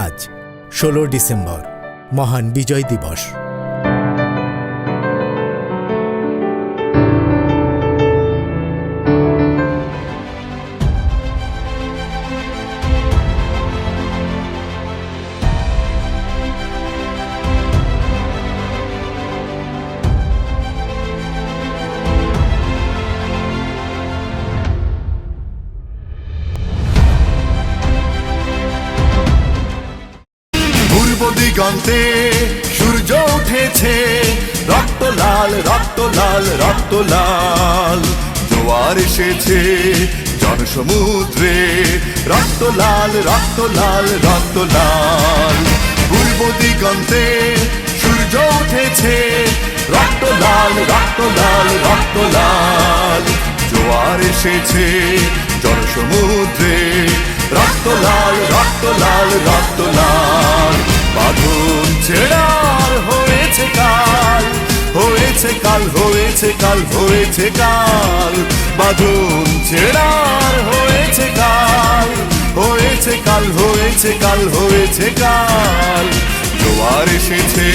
আজ ষোলো ডিসেম্বর মহান বিজয় দিবস। দিগন্তে সূর্য উঠেছে। রক্ত লাল রক্ত লাল রক্ত লাল। জোয়ার এসেছে জনসমুদ্রে। রক্ত লাল রক্ত লাল রক্ত লাল। পূর্ব দিগন্তে সূর্য উঠেছে। রক্ত লাল রক্ত লাল রক্ত লাল। জোয়ার এসেছে জনসমুদ্রে। রক্ত লাল রক্ত লাল রক্ত লাল। বাঁধন ছেড়ার হয়েছে কাল হয়েছে কাল হয়েছে কাল হয়েছে কাল। বাঁধন ছেড়ার হয়েছে কাল হয়েছে কাল হয়েছে কাল হয়েছে কাল। জোয়ার এসেছে